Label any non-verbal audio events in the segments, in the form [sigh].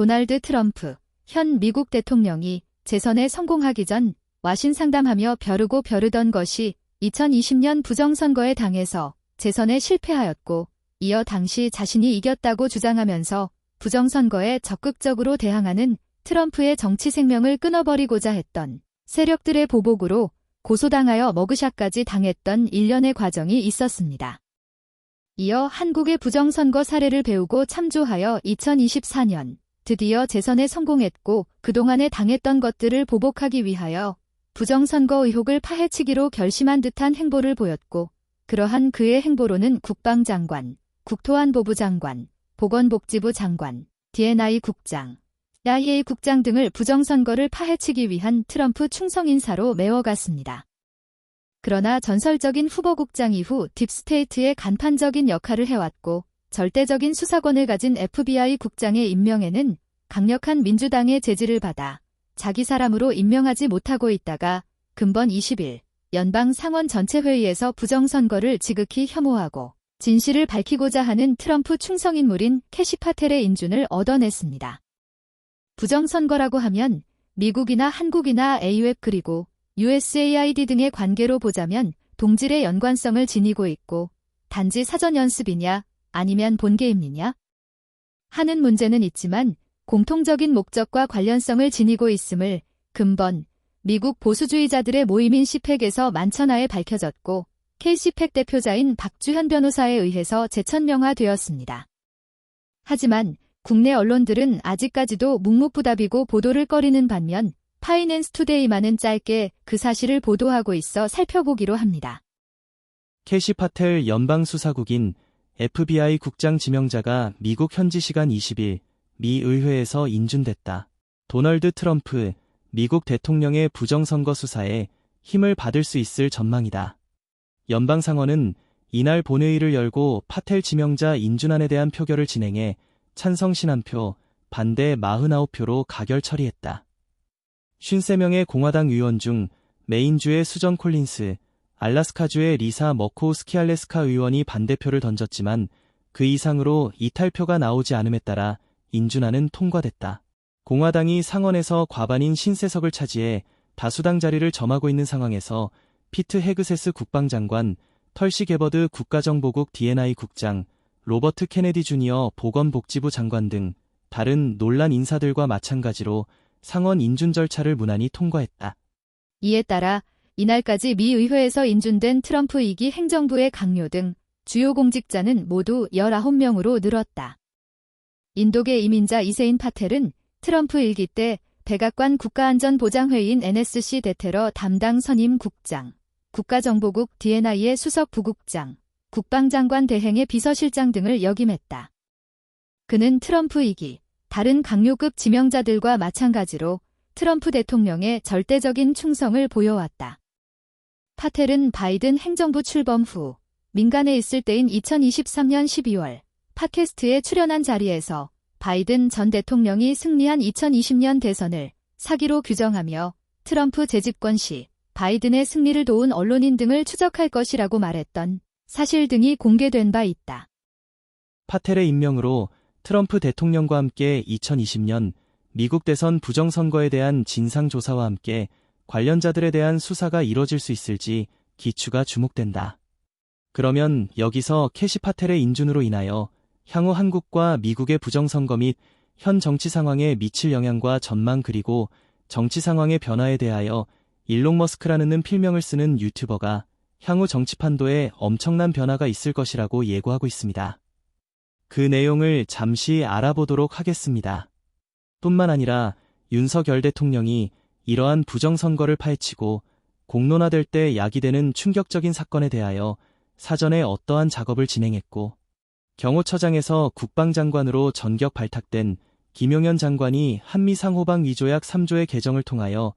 도널드 트럼프, 현 미국 대통령이 재선에 성공하기 전 와신 상담하며 벼르고 벼르던 것이 2020년 부정선거에 당해서 재선에 실패하였고, 이어 당시 자신이 이겼다고 주장하면서 부정선거에 적극적으로 대항하는 트럼프의 정치 생명을 끊어버리고자 했던 세력들의 보복으로 고소당하여 머그샷까지 당했던 일련의 과정이 있었습니다. 이어 한국의 부정선거 사례를 배우고 참조하여 2024년 드디어 재선에 성공했고 그동안에 당했던 것들을 보복하기 위하여 부정선거 의혹을 파헤치기로 결심한 듯한 행보를 보였고 그러한 그의 행보로는 국방장관, 국토안보부 장관, 보건복지부 장관, D&I 국장, CIA 국장 등을 부정선거를 파헤치기 위한 트럼프 충성 인사로 메워갔습니다. 그러나 전설적인 후보 국장 이후 딥스테이트의 간판적인 역할을 해왔고 절대적인 수사권을 가진 FBI 국장의 임명에는 강력한 민주당의 제지를 받아 자기 사람으로 임명하지 못하고 있다가 근본 20일 연방 상원 전체 회의에서 부정선거를 지극히 혐오하고 진실을 밝히고자 하는 트럼프 충성 인물인 캐시 파텔의 인준을 얻어냈습니다. 부정선거라고 하면 미국이나 한국이나 AUF 그리고 USAID 등의 관계로 보자면 동질의 연관성을 지니고 있고 단지 사전 연습이냐 아니면 본게임이냐 하는 문제는 있지만 공통적인 목적과 관련성을 지니고 있음을 근본 미국 보수주의자들의 모임인 시팩에서 만천하에 밝혀졌고 K시팩 대표자인 박주현 변호사에 의해서 재천명화되었습니다. 하지만 국내 언론들은 아직까지도 묵묵부답이고 보도를 꺼리는 반면 파이낸스 투데이만은 짧게 그 사실을 보도하고 있어 살펴보기로 합니다. 캐시 파텔 연방수사국인 FBI 국장 지명자가 미국 현지 시간 20일 미 의회에서 인준됐다. 도널드 트럼프 미국 대통령의 부정선거 수사에 힘을 받을 수 있을 전망이다. 연방상원은 이날 본회의를 열고 파텔 지명자 인준안에 대한 표결을 진행해 찬성 51표, 반대 49표로 가결 처리했다. 53명의 공화당 의원 중 메인주의 수전 콜린스, 알라스카주의 리사 머코우스키 알래스카 의원이 반대표를 던졌지만 그 이상으로 이탈표가 나오지 않음에 따라 인준안은 통과됐다. 공화당이 상원에서 과반인 신세석을 차지해 다수당 자리를 점하고 있는 상황에서 피트 헤그세스 국방장관, 털시 게버드 국가정보국 D&I 국장, 로버트 케네디 주니어 보건복지부 장관 등 다른 논란 인사들과 마찬가지로 상원 인준 절차를 무난히 통과했다. 이에 따라 이날까지 미 의회에서 인준된 트럼프 2기 행정부의 강요 등 주요 공직자는 모두 19명으로 늘었다. 인도계 이민자 이세인 파텔은 트럼프 1기 때 백악관 국가안전보장회의인 NSC 대테러 담당 선임 국장, 국가정보국 D&I의 수석 부국장, 국방장관 대행의 비서실장 등을 역임했다. 그는 트럼프 2기, 다른 강요급 지명자들과 마찬가지로 트럼프 대통령의 절대적인 충성을 보여왔다. 파텔은 바이든 행정부 출범 후 민간에 있을 때인 2023년 12월 팟캐스트에 출연한 자리에서 바이든 전 대통령이 승리한 2020년 대선을 사기로 규정하며 트럼프 재집권 시 바이든의 승리를 도운 언론인 등을 추적할 것이라고 말했던 사실 등이 공개된 바 있다. 파텔의 임명으로 트럼프 대통령과 함께 2020년 미국 대선 부정선거에 대한 진상조사와 함께 관련자들에 대한 수사가 이뤄질 수 있을지 기추가 주목된다. 그러면 여기서 캐시 파텔의 인준으로 인하여 향후 한국과 미국의 부정선거 및 현 정치 상황에 미칠 영향과 전망 그리고 정치 상황의 변화에 대하여 일론 머스크라는 필명을 쓰는 유튜버가 향후 정치 판도에 엄청난 변화가 있을 것이라고 예고하고 있습니다. 그 내용을 잠시 알아보도록 하겠습니다. 뿐만 아니라 윤석열 대통령이 이러한 부정선거를 파헤치고 공론화될 때 야기되는 충격적인 사건에 대하여 사전에 어떠한 작업을 진행했고 경호처장에서 국방장관으로 전격 발탁된 김용현 장관이 한미 상호방 위조약 3조의 개정을 통하여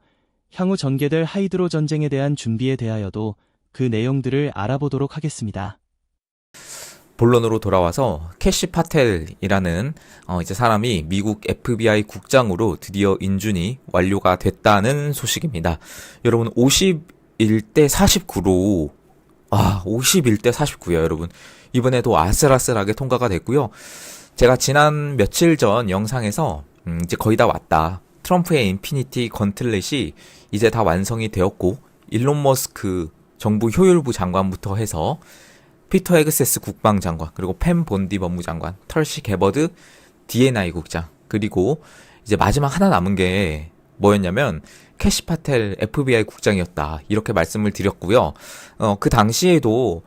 향후 전개될 하이드로 전쟁에 대한 준비에 대하여도 그 내용들을 알아보도록 하겠습니다. 본론으로 돌아와서 캐시 파텔이라는 어 이제 사람이 미국 FBI 국장으로 드디어 인준이 완료가 됐다는 소식입니다. 여러분 51대 49로 아 51대 49요 여러분 이번에도 아슬아슬하게 통과가 됐고요. 제가 지난 며칠 전 영상에서 음, 이제 거의 다 왔다. 트럼프의 인피니티 건틀렛이 이제 다 완성이 되었고 일론 머스크 정부 효율부 장관부터 해서 피터 헤그세스 국방장관 그리고 펜 본디 법무장관 털시 게버드 DNI 국장 그리고 이제 마지막 하나 남은 게 뭐였냐면 캐시 파텔 FBI 국장이었다 이렇게 말씀을 드렸고요. 어, 그 당시에도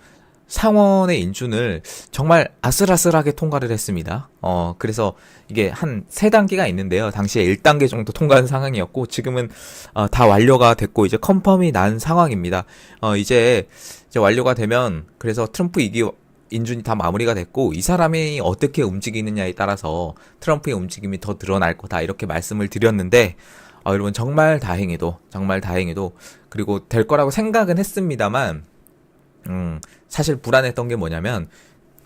상원의 인준을 정말 아슬아슬하게 통과를 했습니다. 어, 그래서 이게 한 세 단계가 있는데요. 당시에 1단계 정도 통과한 상황이었고, 지금은, 어, 다 완료가 됐고, 이제 컨펌이 난 상황입니다. 어, 이제, 이제 완료가 되면, 그래서 트럼프 이기 인준이 다 마무리가 됐고, 이 사람이 어떻게 움직이느냐에 따라서 트럼프의 움직임이 더 드러날 거다, 이렇게 말씀을 드렸는데, 어, 여러분, 정말 다행히도, 정말 다행히도, 그리고 될 거라고 생각은 했습니다만, 음, 사실 불안했던 게 뭐냐면,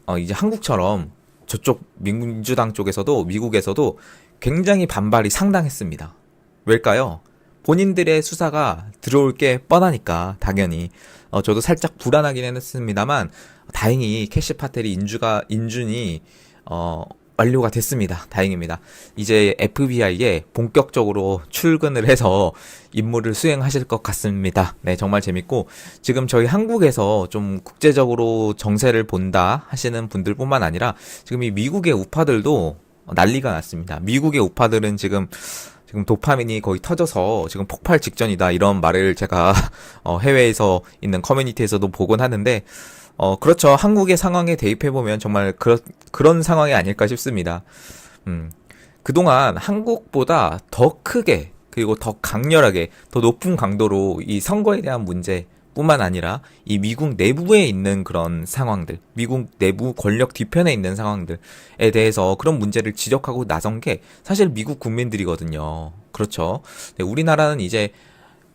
어, 이제 한국처럼 저쪽 민주당 쪽에서도, 미국에서도 굉장히 반발이 상당했습니다. 왜일까요? 본인들의 수사가 들어올 게 뻔하니까, 당연히. 어, 저도 살짝 불안하긴 했습니다만, 다행히 캐시 파텔이 인주가, 인준이, 어, 완료가 됐습니다. 다행입니다. 이제 FBI에 본격적으로 출근을 해서 임무를 수행하실 것 같습니다. 네, 정말 재밌고 지금 저희 한국에서 좀 국제적으로 정세를 본다 하시는 분들뿐만 아니라 지금 이 미국의 우파들도 난리가 났습니다. 미국의 우파들은 지금 지금 도파민이 거의 터져서 지금 폭발 직전이다 이런 말을 제가 [laughs] 어, 해외에서 있는 커뮤니티에서도 보곤 하는데 어, 그렇죠. 한국의 상황에 대입해보면 정말 그런, 그런 상황이 아닐까 싶습니다. 음, 그동안 한국보다 더 크게, 그리고 더 강렬하게, 더 높은 강도로 이 선거에 대한 문제, 뿐만 아니라 이 미국 내부에 있는 그런 상황들, 미국 내부 권력 뒤편에 있는 상황들에 대해서 그런 문제를 지적하고 나선 게 사실 미국 국민들이거든요. 그렇죠. 네, 우리나라는 이제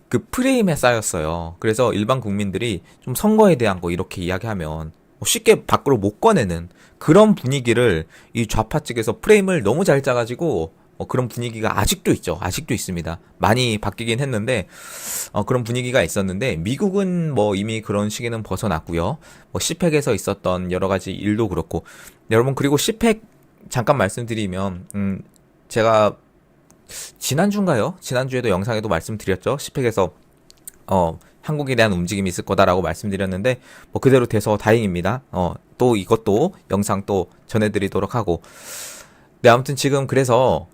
그 프레임에 쌓였어요. 그래서 일반 국민들이 좀 선거에 대한 거 이렇게 이야기하면 쉽게 밖으로 못 꺼내는 그런 분위기를 이 좌파 측에서 프레임을 너무 잘 짜가지고 어, 그런 분위기가 아직도 있죠. 아직도 있습니다. 많이 바뀌긴 했는데 어, 그런 분위기가 있었는데 미국은 뭐 이미 그런 시기는 벗어났고요. 뭐 시팩에서 있었던 여러 가지 일도 그렇고 여러분 그리고 시팩 잠깐 말씀드리면 음 제가 지난주인가요? 지난주에도 영상에도 말씀드렸죠. 시팩에서 어 한국에 대한 움직임이 있을 거다라고 말씀드렸는데 뭐 그대로 돼서 다행입니다. 어 또 이것도 영상 또 전해드리도록 하고 네 아무튼 지금 그래서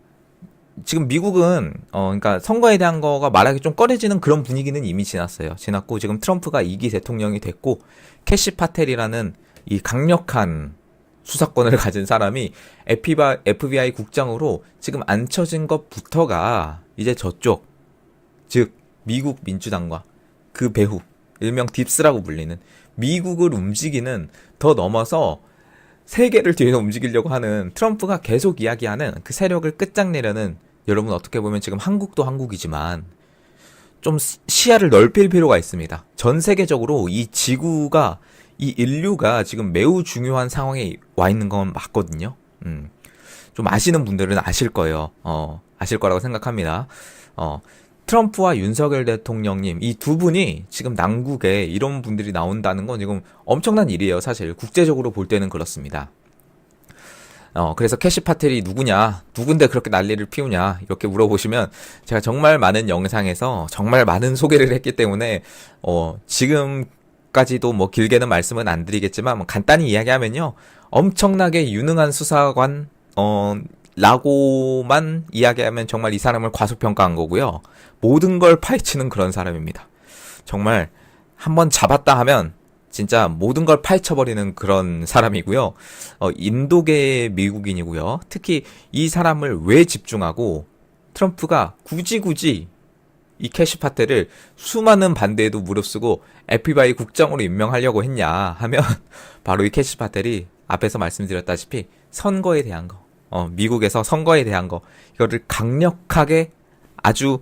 지금 미국은 어 그러니까 선거에 대한 거가 말하기 좀 꺼려지는 그런 분위기는 이미 지났어요. 지났고 지금 트럼프가 2기 대통령이 됐고 캐시 파텔이라는 이 강력한 수사권을 가진 사람이 FBI 국장으로 지금 앉혀진 것부터가 이제 저쪽 즉 미국 민주당과 그 배후 일명 딥스라고 불리는 미국을 움직이는 더 넘어서 세계를 뒤에서 움직이려고 하는 트럼프가 계속 이야기하는 그 세력을 끝장내려는 여러분 어떻게 보면 지금 한국도 한국이지만 좀 시야를 넓힐 필요가 있습니다. 전 세계적으로 이 지구가 이 인류가 지금 매우 중요한 상황에 와 있는 건 맞거든요. 음. 좀 아시는 분들은 아실 거예요. 어, 아실 거라고 생각합니다. 어, 트럼프와 윤석열 대통령님 이 두 분이 지금 남국에 이런 분들이 나온다는 건 지금 엄청난 일이에요. 사실 국제적으로 볼 때는 그렇습니다. 어, 그래서 캐시 파텔이 누구냐, 누군데 그렇게 난리를 피우냐, 이렇게 물어보시면 제가 정말 많은 영상에서 정말 많은 소개를 했기 때문에, 어, 지금 까지도 뭐 길게는 말씀은 안 드리겠지만, 뭐 간단히 이야기하면요. 엄청나게 유능한 수사관, 어, 라고만 이야기하면 정말 이 사람을 과소평가한 거고요. 모든 걸 파헤치는 그런 사람입니다. 정말 한번 잡았다 하면 진짜 모든 걸 파헤쳐버리는 그런 사람이고요. 어, 인도계 미국인이고요. 특히 이 사람을 왜 집중하고 트럼프가 굳이 굳이 이 캐시 파텔을 수많은 반대에도 무릅쓰고 FBI 국장으로 임명하려고 했냐 하면 [laughs] 바로 이 캐시 파텔이 앞에서 말씀드렸다시피 선거에 대한 거, 어, 미국에서 선거에 대한 거 이거를 강력하게 아주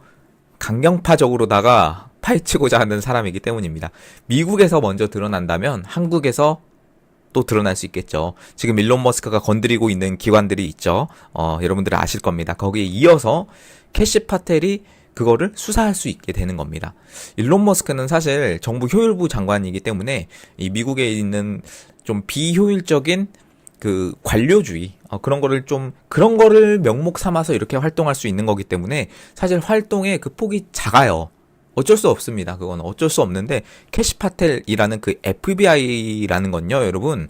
강경파적으로다가 파헤치고자 하는 사람이기 때문입니다. 미국에서 먼저 드러난다면 한국에서 또 드러날 수 있겠죠. 지금 일론 머스크가 건드리고 있는 기관들이 있죠. 어, 여러분들 아실 겁니다. 거기에 이어서 캐시 파텔이 그거를 수사할 수 있게 되는 겁니다. 일론 머스크는 사실 정부 효율부 장관이기 때문에 이 미국에 있는 좀 비효율적인 그 관료주의 어, 그런 거를 좀 그런 거를 명목 삼아서 이렇게 활동할 수 있는 거기 때문에 사실 활동의 그 폭이 작아요. 어쩔 수 없습니다. 그건 어쩔 수 없는데 캐시 파텔이라는 그 FBI라는 건요, 여러분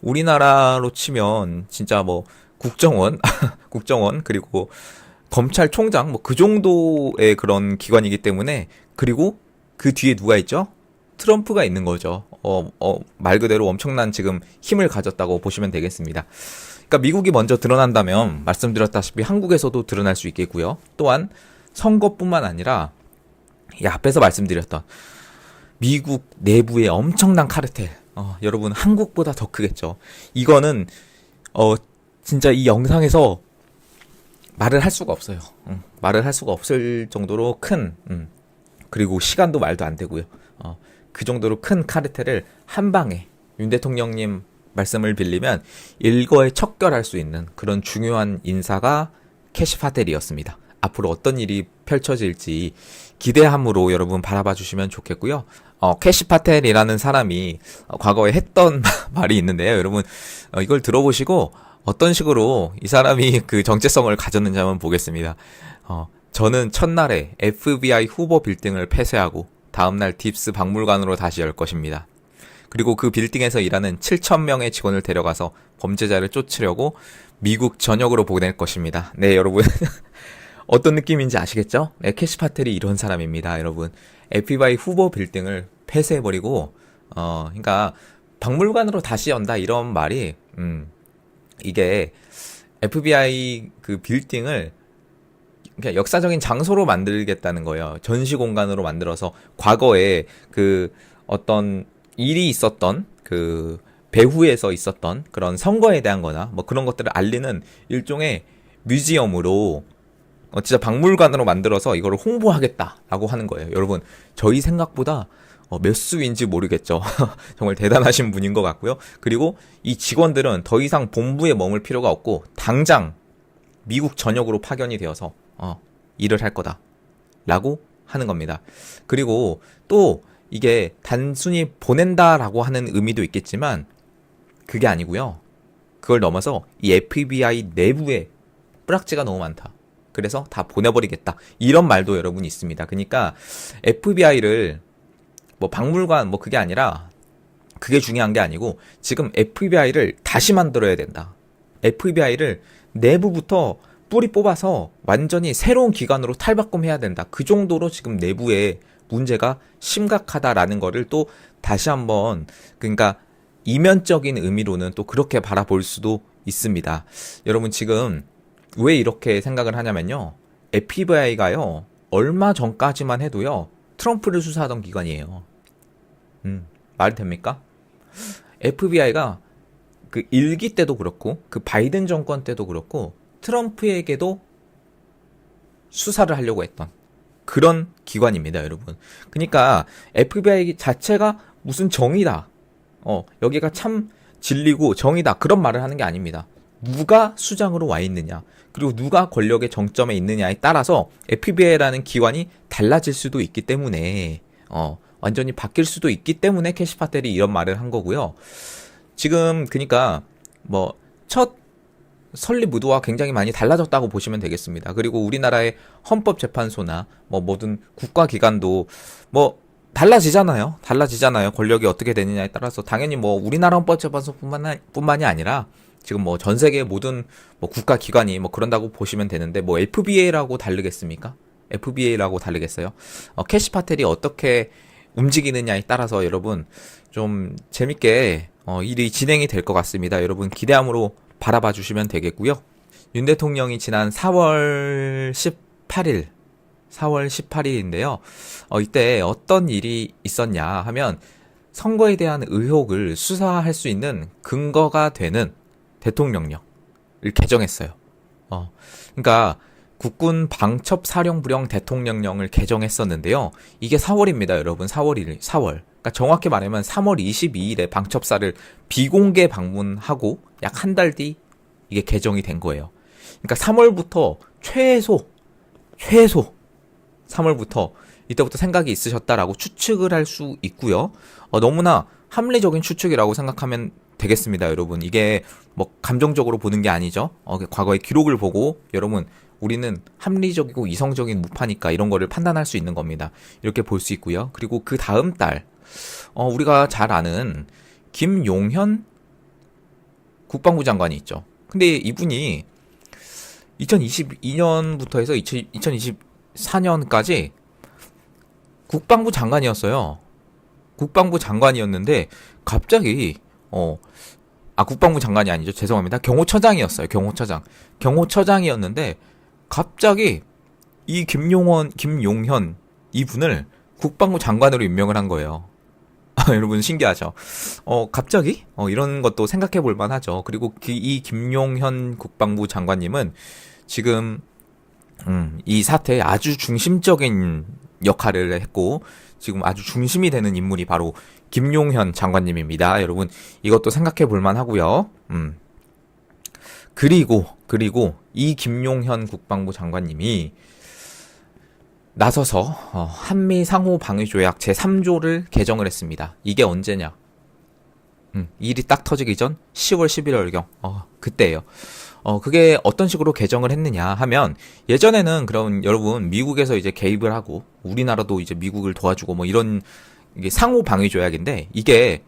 우리나라로 치면 진짜 뭐 국정원, [laughs] 국정원 그리고 검찰총장 뭐 그 정도의 그런 기관이기 때문에 그리고 그 뒤에 누가 있죠? 트럼프가 있는 거죠. 어, 어, 말 그대로 엄청난 지금 힘을 가졌다고 보시면 되겠습니다. 그러니까 미국이 먼저 드러난다면 말씀드렸다시피 한국에서도 드러날 수 있겠고요. 또한 선거뿐만 아니라 이 앞에서 말씀드렸던 미국 내부의 엄청난 카르텔. 어, 여러분 한국보다 더 크겠죠. 이거는 어 진짜 이 영상에서 말을 할 수가 없어요. 음, 말을 할 수가 없을 정도로 큰 음, 그리고 시간도 말도 안 되고요. 어, 그 정도로 큰 카르텔을 한 방에 윤 대통령님 말씀을 빌리면 일거에 척결할 수 있는 그런 중요한 인사가 캐시 파텔이었습니다. 앞으로 어떤 일이 펼쳐질지 기대함으로 여러분 바라봐 주시면 좋겠고요. 어, 캐시 파텔이라는 사람이 어, 과거에 했던 [laughs] 말이 있는데요. 여러분 어, 이걸 들어보시고 어떤 식으로 이 사람이 [laughs] 그 정체성을 가졌는지 한번 보겠습니다. 어, 저는 첫날에 FBI 후보 빌딩을 폐쇄하고 다음날 딥스 박물관으로 다시 열 것입니다. 그리고 그 빌딩에서 일하는 7,000명의 직원을 데려가서 범죄자를 쫓으려고 미국 전역으로 보낼 것입니다. 네, 여러분. [laughs] 어떤 느낌인지 아시겠죠? 네, 캐시 파텔이 이런 사람입니다, 여러분. FBI 후보 빌딩을 폐쇄해버리고, 어, 그러니까 박물관으로 다시 연다 이런 말이, 음, 이게 FBI 그 빌딩을 그냥 역사적인 장소로 만들겠다는 거예요. 전시 공간으로 만들어서 과거에 그 어떤 일이 있었던 그 배후에서 있었던 그런 선거에 대한 거나 뭐 그런 것들을 알리는 일종의 뮤지엄으로 어, 진짜 박물관으로 만들어서 이거를 홍보하겠다라고 하는 거예요. 여러분, 저희 생각보다 어, 몇 수인지 모르겠죠. [laughs] 정말 대단하신 분인 것 같고요. 그리고 이 직원들은 더 이상 본부에 머물 필요가 없고 당장 미국 전역으로 파견이 되어서 어, 일을 할 거다. 라고 하는 겁니다. 그리고 또 이게 단순히 보낸다라고 하는 의미도 있겠지만 그게 아니고요. 그걸 넘어서 이 FBI 내부에 뿌락지가 너무 많다. 그래서 다 보내버리겠다. 이런 말도 여러분 있습니다. 그러니까 FBI를 뭐 박물관 뭐 그게 아니라 그게 중요한 게 아니고 지금 FBI를 다시 만들어야 된다. FBI를 내부부터 뿌리 뽑아서 완전히 새로운 기관으로 탈바꿈해야 된다. 그 정도로 지금 내부에 문제가 심각하다라는 거를 또 다시 한번 그러니까 이면적인 의미로는 또 그렇게 바라볼 수도 있습니다. 여러분 지금 왜 이렇게 생각을 하냐면요. FBI가요. 얼마 전까지만 해도요. 트럼프를 수사하던 기관이에요. 음, 말이 됩니까? FBI가 그 일기 때도 그렇고 그 바이든 정권 때도 그렇고 트럼프에게도 수사를 하려고 했던 그런 기관입니다, 여러분. 그러니까 FBI 자체가 무슨 정의다. 어, 여기가 참 진리고 정의다. 그런 말을 하는 게 아닙니다. 누가 수장으로 와 있느냐, 그리고 누가 권력의 정점에 있느냐에 따라서 FBI라는 기관이 달라질 수도 있기 때문에, 어, 완전히 바뀔 수도 있기 때문에 캐시파텔이 이런 말을 한 거고요. 지금, 그니까, 뭐, 첫 설립 의도와 굉장히 많이 달라졌다고 보시면 되겠습니다. 그리고 우리나라의 헌법재판소나 뭐 모든 국가기관도 뭐 달라지잖아요. 달라지잖아요. 권력이 어떻게 되느냐에 따라서 당연히 뭐 우리나라 헌법재판소뿐만 뿐만이 아니라 지금 뭐 전 세계 모든 뭐 국가 기관이 뭐 그런다고 보시면 되는데 뭐 FBA라고 다르겠습니까? FBA라고 다르겠어요? 어, 캐시 파텔이 어떻게 움직이느냐에 따라서 여러분 좀 재밌게 어, 일이 진행이 될 것 같습니다. 여러분 기대함으로 바라봐 주시면 되겠고요. 윤 대통령이 지난 4월 18일 4월 18일인데요. 어, 이때 어떤 일이 있었냐 하면 선거에 대한 의혹을 수사할 수 있는 근거가 되는 대통령령을 개정했어요. 어, 그러니까 국군 방첩 사령부령 대통령령을 개정했었는데요. 이게 4월입니다, 여러분. 4월 1일, 4월. 그러니까 정확히 말하면 3월 22일에 방첩사를 비공개 방문하고 약 한 달 뒤 이게 개정이 된 거예요. 그러니까 3월부터 최소 최소 3월부터 이때부터 생각이 있으셨다라고 추측을 할 수 있고요. 어, 너무나 합리적인 추측이라고 생각하면 되겠습니다, 여러분. 이게 뭐 감정적으로 보는 게 아니죠. 어, 과거의 기록을 보고 여러분 우리는 합리적이고 이성적인 무파니까 이런 거를 판단할 수 있는 겁니다. 이렇게 볼 수 있고요. 그리고 그 다음 달 어, 우리가 잘 아는 김용현 국방부 장관이 있죠. 근데 이분이 2022년부터 해서 2024년까지 국방부 장관이었어요. 국방부 장관이었는데 갑자기 어 아 국방부 장관이 아니죠. 죄송합니다. 경호처장이었어요. 경호처장. 경호처장이었는데 갑자기 이 김용원 김용현 이분을 국방부 장관으로 임명을 한 거예요. 아, [laughs] 여러분 신기하죠? 어 갑자기 어 이런 것도 생각해 볼 만하죠. 그리고 그, 이 김용현 국방부 장관님은 지금 음, 이 사태에 아주 중심적인 역할을 했고 지금 아주 중심이 되는 인물이 바로 김용현 장관님입니다. 여러분 이것도 생각해 볼 만 하고요. 음. 그리고 그리고 이 김용현 국방부 장관님이 나서서 어, 한미 상호 방위 조약 제 3조를 개정을 했습니다. 이게 언제냐? 음, 이 일이 딱 터지기 전 10월 11월경 어, 그때예요. 어, 그게 어떤 식으로 개정을 했느냐 하면 예전에는 그런 여러분 미국에서 이제 개입을 하고 우리나라도 이제 미국을 도와주고 뭐 이런 이게 상호 방위 조약인데 이게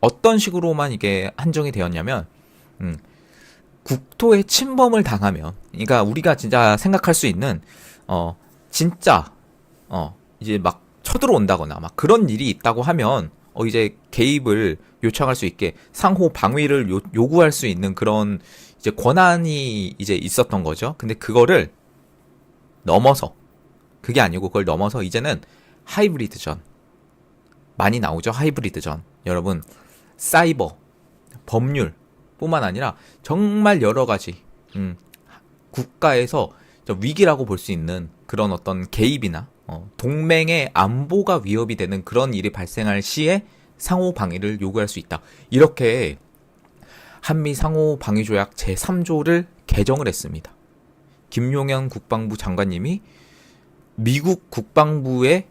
어떤 식으로만 이게 한정이 되었냐면 음, 국토에 침범을 당하면 그러니까 우리가 진짜 생각할 수 있는 어 진짜 어 이제 막 쳐들어온다거나 막 그런 일이 있다고 하면 어 이제 개입을 요청할 수 있게 상호 방위를 요, 요구할 수 있는 그런 이제 권한이 이제 있었던 거죠. 근데 그거를 넘어서 그게 아니고 그걸 넘어서 이제는 하이브리드전 많이 나오죠. 하이브리드전 여러분 사이버 법률 뿐만 아니라 정말 여러 가지 음, 국가에서 저 위기라고 볼 수 있는 그런 어떤 개입이나 어, 동맹의 안보가 위협이 되는 그런 일이 발생할 시에 상호 방위를 요구할 수 있다. 이렇게 한미 상호 방위 조약 제3조를 개정을 했습니다. 김용현 국방부 장관님이 미국 국방부의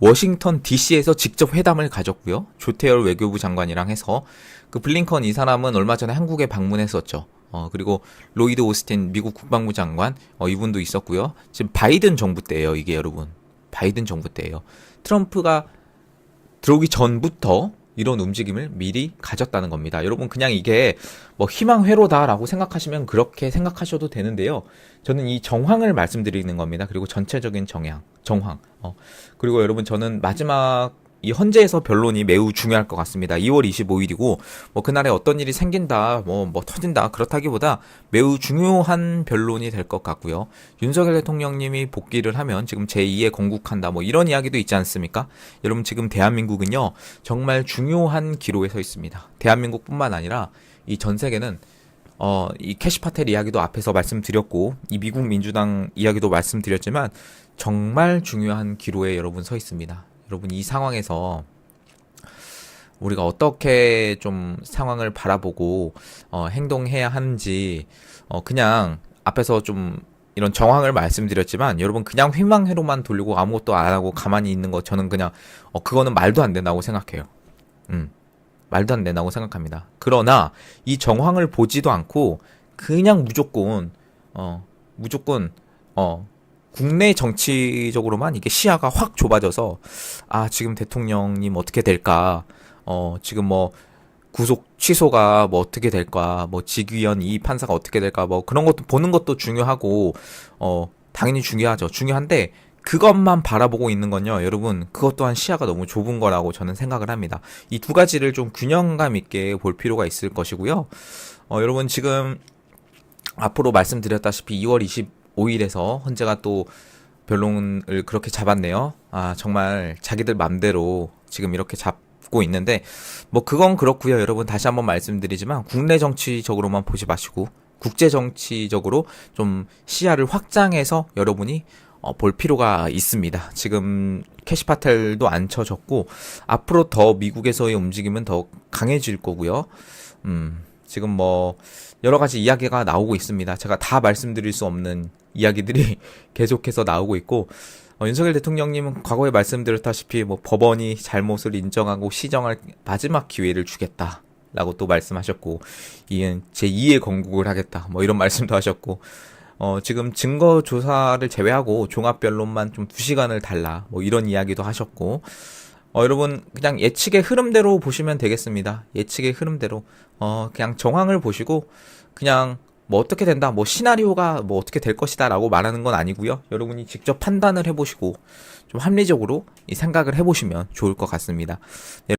워싱턴 DC에서 직접 회담을 가졌고요. 조태열 외교부 장관이랑 해서 그 블링컨 이 사람은 얼마 전에 한국에 방문했었죠. 어, 그리고 로이드 오스틴 미국 국방부 장관 어, 이분도 있었고요. 지금 바이든 정부 때예요, 이게 여러분. 바이든 정부 때예요. 트럼프가 들어오기 전부터 이런 움직임을 미리 가졌다는 겁니다. 여러분 그냥 이게 뭐 희망 회로다라고 생각하시면 그렇게 생각하셔도 되는데요. 저는 이 정황을 말씀드리는 겁니다. 그리고 전체적인 정향, 정황. 어, 그리고 여러분 저는 마지막 이 헌재에서 변론이 매우 중요할 것 같습니다. 2월 25일이고 뭐 그날에 어떤 일이 생긴다, 뭐뭐 터진다 그렇다기보다 매우 중요한 변론이 될 것 같고요. 윤석열 대통령님이 복귀를 하면 지금 제2의 건국한다 뭐 이런 이야기도 있지 않습니까? 여러분 지금 대한민국은요 정말 중요한 기로에 서 있습니다. 대한민국뿐만 아니라 이 전 세계는 어, 이 캐시 파텔 이야기도 앞에서 말씀드렸고, 이 미국 민주당 이야기도 말씀드렸지만, 정말 중요한 기로에 여러분 서 있습니다. 여러분 이 상황에서 우리가 어떻게 좀 상황을 바라보고 어, 행동해야 하는지 어, 그냥 앞에서 좀 이런 정황을 말씀드렸지만 여러분 그냥 희망회로만 돌리고 아무것도 안 하고 가만히 있는 거 저는 그냥 어, 그거는 말도 안 된다고 생각해요. 음. 말도 안 된다고 생각합니다. 그러나 이 정황을 보지도 않고 그냥 무조건 어 무조건 어 국내 정치적으로만 이게 시야가 확 좁아져서 아 지금 대통령님 어떻게 될까? 어 지금 뭐 구속 취소가 뭐 어떻게 될까? 뭐 직위원 이 판사가 어떻게 될까? 뭐 그런 것도 보는 것도 중요하고 어 당연히 중요하죠. 중요한데 그것만 바라보고 있는 건요 여러분. 그것 또한 시야가 너무 좁은 거라고 저는 생각을 합니다. 이 두 가지를 좀 균형감 있게 볼 필요가 있을 것이고요. 어 여러분 지금 앞으로 말씀드렸다시피 2월 25일에서 헌재가 또 변론을 그렇게 잡았네요. 아, 정말 자기들 맘대로 지금 이렇게 잡고 있는데, 뭐, 그건 그렇고요 여러분, 다시 한번 말씀드리지만, 국내 정치적으로만 보지 마시고, 국제 정치적으로 좀 시야를 확장해서 여러분이 어, 볼 필요가 있습니다. 지금 캐시파텔도 안 쳐졌고, 앞으로 더 미국에서의 움직임은 더 강해질 거고요. 음, 지금 뭐, 여러 가지 이야기가 나오고 있습니다. 제가 다 말씀드릴 수 없는 이야기들이 [laughs] 계속해서 나오고 있고 어, 윤석열 대통령님은 과거에 말씀드렸다시피 뭐 법원이 잘못을 인정하고 시정할 마지막 기회를 주겠다. 라고 또 말씀하셨고, 이은 제2의 건국을 하겠다. 뭐 이런 [laughs] 말씀도 하셨고, 어, 지금 증거 조사를 제외하고 종합변론만 좀 2시간을 달라. 뭐 이런 이야기도 하셨고, 어, 여러분, 그냥 예측의 흐름대로 보시면 되겠습니다. 예측의 흐름대로. 어, 그냥 정황을 보시고, 그냥 뭐 어떻게 된다, 뭐 시나리오가 뭐 어떻게 될 것이다 라고 말하는 건 아니고요. 여러분이 직접 판단을 해보시고, 좀 합리적으로 이 생각을 해보시면 좋을 것 같습니다.